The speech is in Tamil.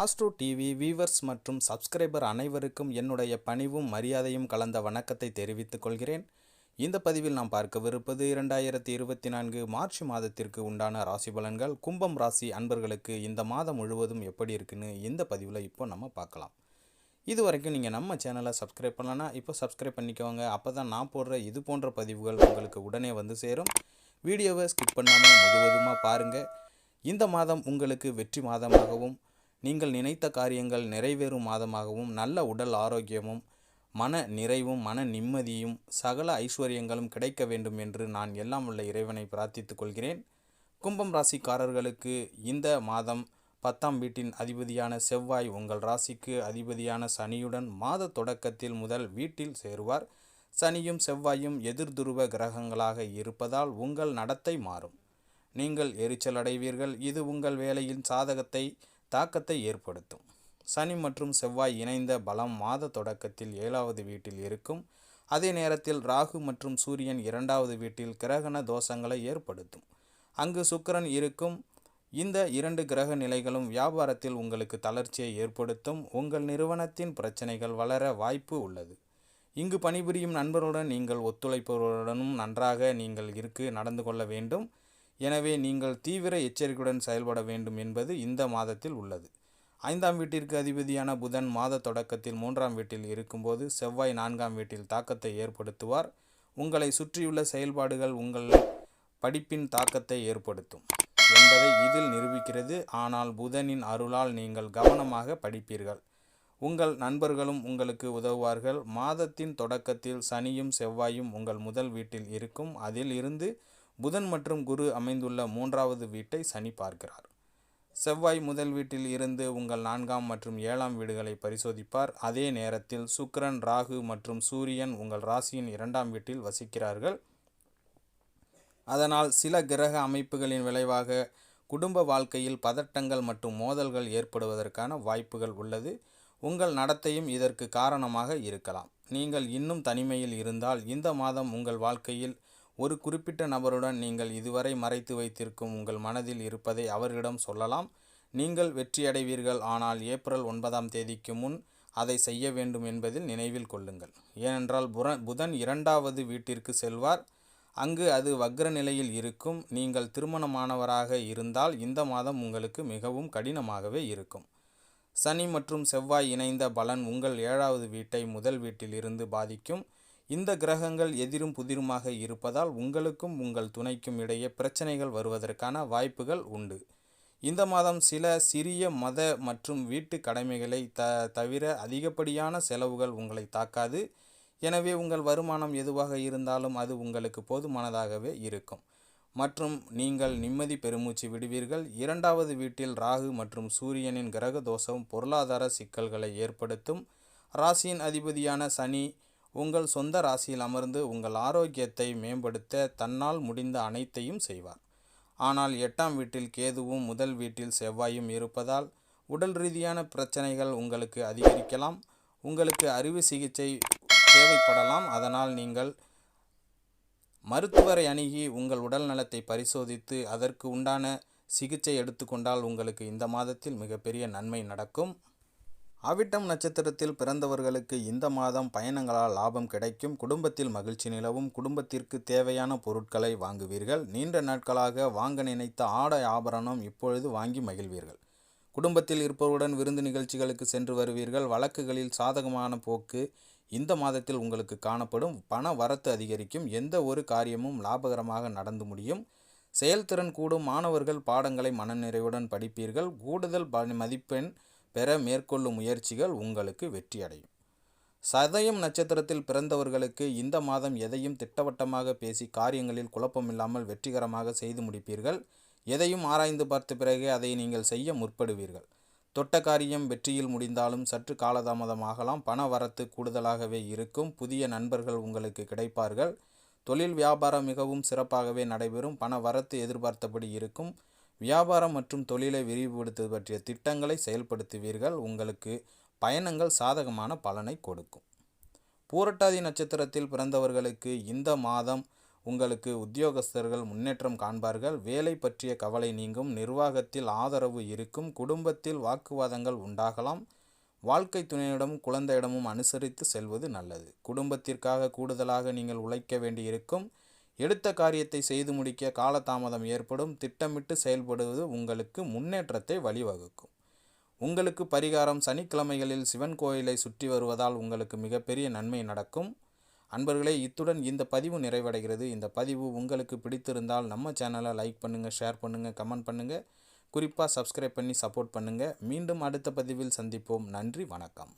ஆஸ்ட்ரோ டிவி வீவர்ஸ் மற்றும் சப்ஸ்கிரைபர் அனைவருக்கும் என்னுடைய பணிவும் மரியாதையும் கலந்த வணக்கத்தை தெரிவித்துக் கொள்கிறேன். இந்த பதிவில் நாம் பார்க்கவிருப்பது இரண்டாயிரத்தி இருபத்தி நான்கு மார்ச் மாதத்திற்கு உண்டான ராசி பலன்கள். கும்பம் ராசி அன்பர்களுக்கு இந்த மாதம் முழுவதும் எப்படி இருக்குன்னு இந்த பதிவில் இப்போ நம்ம பார்க்கலாம். இது வரைக்கும் நீங்கள் நம்ம சேனலை சப்ஸ்கிரைப் பண்ணலன்னா இப்போ சப்ஸ்கிரைப் பண்ணிக்கோங்க. அப்போ தான் நான் போடுற இது போன்ற பதிவுகள் உங்களுக்கு உடனே வந்து சேரும். வீடியோவை ஸ்கிப் பண்ணாமல் முழுவதுமாக பாருங்கள் இந்த மாதம் உங்களுக்கு வெற்றி மாதமாகவும் நீங்கள் நினைத்த காரியங்கள் நிறைவேறும் மாதமாகவும் நல்ல உடல் ஆரோக்கியமும் மன நிறைவும் மன நிம்மதியும் சகல ஐஸ்வர்யங்களும் கிடைக்க வேண்டும் என்று நான் எல்லாம் உள்ள இறைவனை பிரார்த்தித்துக் கொள்கிறேன். கும்பம் ராசிக்காரர்களுக்கு இந்த மாதம் பத்தாம் வீட்டின் அதிபதியான செவ்வாய் உங்கள் ராசிக்கு அதிபதியான சனியுடன் மாத தொடக்கத்தில் முதல் வீட்டில் சேருவார். சனியும் செவ்வாயும் எதிர்துருவ கிரகங்களாக இருப்பதால் உங்கள் நடத்தை மாறும். நீங்கள் எரிச்சல் அடைவீர்கள். இது உங்கள் வேலையின் சாதகத்தை தாக்கத்தை ஏற்படுத்தும். சனி மற்றும் செவ்வாய் இணைந்த பலம் மாத தொடக்கத்தில் ஏழாவது வீட்டில் இருக்கும். அதே நேரத்தில் ராகு மற்றும் சூரியன் இரண்டாவது வீட்டில் கிரகண தோஷங்களை ஏற்படுத்தும். அங்கு சுக்கிரன் இருக்கும். இந்த இரண்டு கிரக நிலைகளும் வியாபாரத்தில் உங்களுக்கு தளர்ச்சியை ஏற்படுத்தும். உங்கள் நிறுவனத்தின் பிரச்சனைகள் வளர வாய்ப்பு உள்ளது. இங்கு பணிபுரியும் நண்பருடன் நீங்கள் ஒத்துழைப்பவர்களுடனும் நன்றாக நீங்கள் இருக்கு நடந்து கொள்ள வேண்டும். எனவே நீங்கள் தீவிர எச்சரிக்கையுடன் செயல்பட வேண்டும் என்பது இந்த மாதத்தில் உள்ளது. ஐந்தாம் வீட்டிற்கு அதிபதியான புதன் மாத தொடக்கத்தில் மூன்றாம் வீட்டில் இருக்கும்போது செவ்வாய் நான்காம் வீட்டில் தாக்கத்தை ஏற்படுத்துவார். உங்களை சுற்றியுள்ள செயல்பாடுகள் உங்கள் படிப்பின் தாக்கத்தை ஏற்படுத்தும் என்பதை இதில் நிரூபிக்கிறது. ஆனால் புதனின் அருளால் நீங்கள் கவனமாக படிப்பீர்கள். உங்கள் நண்பர்களும் உங்களுக்கு உதவுவார்கள். மாதத்தின் தொடக்கத்தில் சனியும் செவ்வாயும் உங்கள் முதல் வீட்டில் இருக்கும். அதில் இருந்து புதன் மற்றும் குரு அமைந்துள்ள மூன்றாவது வீட்டை சனி பார்க்கிறார். செவ்வாய் முதல் வீட்டில் இருந்து உங்கள் நான்காம் மற்றும் ஏழாம் வீடுகளை பரிசோதிப்பார். அதே நேரத்தில் சுக்கரன் ராகு மற்றும் சூரியன் உங்கள் ராசியின் இரண்டாம் வீட்டில் வசிக்கிறார்கள். அதனால் சில கிரக அமைப்புகளின் விளைவாக குடும்ப வாழ்க்கையில் பதட்டங்கள் மற்றும் மோதல்கள் ஏற்படுவதற்கான வாய்ப்புகள் உள்ளது. உங்கள் நடத்தையும் இதற்கு காரணமாக இருக்கலாம். நீங்கள் இன்னும் தனிமையில் இருந்தால் இந்த மாதம் உங்கள் வாழ்க்கையில் ஒரு குறிப்பிட்ட நபருடன் நீங்கள் இதுவரை மறைத்து வைத்திருக்கும் உங்கள் மனதில் இருப்பதை அவர்களிடம் சொல்லலாம். நீங்கள் வெற்றியடைவீர்கள். ஆனால் ஏப்ரல் ஒன்பதாம் தேதிக்கு முன் அதை செய்ய வேண்டும் என்பதில் நினைவில் கொள்ளுங்கள். ஏனென்றால் புர புதன் இரண்டாவது வீட்டிற்கு செல்வார். அங்கு அது வக்ர நிலையில் இருக்கும். நீங்கள் திருமணமானவராக இருந்தால் இந்த மாதம் உங்களுக்கு மிகவும் கடினமாகவே இருக்கும். சனி மற்றும் செவ்வாய் இணைந்த பலன் உங்கள் ஏழாவது வீட்டை முதல் வீட்டில் இருந்து பாதிக்கும். இந்த கிரகங்கள் எதிரும் புதிருமாக இருப்பதால் உங்களுக்கும் உங்கள் துணைக்கும் இடையே பிரச்சனைகள் வருவதற்கான வாய்ப்புகள் உண்டு. இந்த மாதம் சில சிறிய மத மற்றும் வீட்டு கடமைகளை த தவிர அதிகப்படியான செலவுகள் உங்களை தாக்காது. எனவே உங்கள் வருமானம் எதுவாக இருந்தாலும் அது உங்களுக்கு போதுமானதாகவே இருக்கும். மற்றும் நீங்கள் நிம்மதி பெருமூச்சு விடுவீர்கள். இரண்டாவது வீட்டில் ராகு மற்றும் சூரியனின் கிரக தோஷம் பொருளாதார சிக்கல்களை ஏற்படுத்தும். ராசியின் அதிபதியான சனி உங்கள் சொந்த ராசியில் அமர்ந்து உங்கள் ஆரோக்கியத்தை மேம்படுத்த தன்னால் முடிந்த அனைத்தையும் செய்வார். ஆனால் எட்டாம் வீட்டில் கேதுவும் முதல் வீட்டில் செவ்வாயும் இருப்பதால் உடல் ரீதியான பிரச்சனைகள் உங்களுக்கு அதிகரிக்கலாம். உங்களுக்கு அறுவை சிகிச்சை தேவைப்படலாம். அதனால் நீங்கள் மருத்துவரை அணுகி உங்கள் உடல் நலத்தை பரிசோதித்து அதற்கு உண்டான சிகிச்சை எடுத்துக்கொண்டால் உங்களுக்கு இந்த மாதத்தில் மிகப்பெரிய நன்மை நடக்கும். அவிட்டம் நட்சத்திரத்தில் பிறந்தவர்களுக்கு இந்த மாதம் பயணங்களால் லாபம் கிடைக்கும். குடும்பத்தில் மகிழ்ச்சி நிலவும். குடும்பத்திற்கு தேவையான பொருட்களை வாங்குவீர்கள். நீண்ட நாட்களாக வாங்க நினைத்த ஆடை ஆபரணம் இப்பொழுது வாங்கி மகிழ்வீர்கள். குடும்பத்தில் இருப்பவருடன் விருந்து நிகழ்ச்சிகளுக்கு சென்று வருவீர்கள். வழக்குகளில் சாதகமான போக்கு இந்த மாதத்தில் உங்களுக்கு காணப்படும். பண வரத்து அதிகரிக்கும். எந்த ஒரு காரியமும் லாபகரமாக நடந்து முடியும். செயல்திறன் கூடும். மாணவர்கள் பாடங்களை மனநிறைவுடன் படிப்பீர்கள். கூடுதல் மதிப்பெண் பெற மேற்கொள்ளும் முயற்சிகள் உங்களுக்கு வெற்றியடையும். சதயம் நட்சத்திரத்தில் பிறந்தவர்களுக்கு இந்த மாதம் எதையும் திட்டவட்டமாக பேசி காரியங்களில் குழப்பமில்லாமல் வெற்றிகரமாக செய்து முடிப்பீர்கள். எதையும் ஆராய்ந்து பார்த்த பிறகு அதை நீங்கள் செய்ய முற்படுவீர்கள். தொட்ட காரியம் வெற்றியில் முடிந்தாலும் சற்று காலதாமதமாகலாம். பண வரத்து கூடுதலாகவே இருக்கும். புதிய நண்பர்கள் உங்களுக்கு கிடைப்பார்கள். தொழில் வியாபாரம் மிகவும் சிறப்பாகவே நடைபெறும். பண வரத்து எதிர்பார்த்தபடி இருக்கும். வியாபாரம் மற்றும் தொழிலை விரிவுபடுத்துவது பற்றிய திட்டங்களை செயல்படுத்துவீர்கள். உங்களுக்கு பயணங்கள் சாதகமான பலனை கொடுக்கும். பூரட்டாதி நட்சத்திரத்தில் பிறந்தவர்களுக்கு இந்த மாதம் உங்களுக்கு உத்தியோகஸ்தர்கள் முன்னேற்றம் காண்பார்கள். வேலை பற்றிய கவலை நீங்கும் நிர்வாகத்தில் ஆதரவு இருக்கும் குடும்பத்தில் வாக்குவாதங்கள் உண்டாகலாம். வாழ்க்கை துணையிடமும் குழந்தையிடமும் அனுசரித்து செல்வது நல்லது. குடும்பத்திற்காக கூடுதலாக நீங்கள் உழைக்க வேண்டியிருக்கும். எடுத்த காரியத்தை செய்து முடிக்க காலதாமதம் ஏற்படும் திட்டமிட்டு செயல்படுவது உங்களுக்கு முன்னேற்றத்தை வழிவகுக்கும். உங்களுக்கு பரிகாரம் சனிக்கிழமைகளில் சிவன் கோயிலை சுற்றி வருவதால் உங்களுக்கு மிகப்பெரிய நன்மை நடக்கும். அன்பர்களே இத்துடன் இந்த பதிவு நிறைவடைகிறது. இந்த பதிவு உங்களுக்கு பிடித்திருந்தால் நம்ம சேனலை லைக் பண்ணுங்கள் ஷேர் பண்ணுங்கள் கமெண்ட் பண்ணுங்கள் குறிப்பாக சப்ஸ்கிரைப் பண்ணி சப்போர்ட் பண்ணுங்கள் மீண்டும் அடுத்த பதிவில் சந்திப்போம். நன்றி வணக்கம்.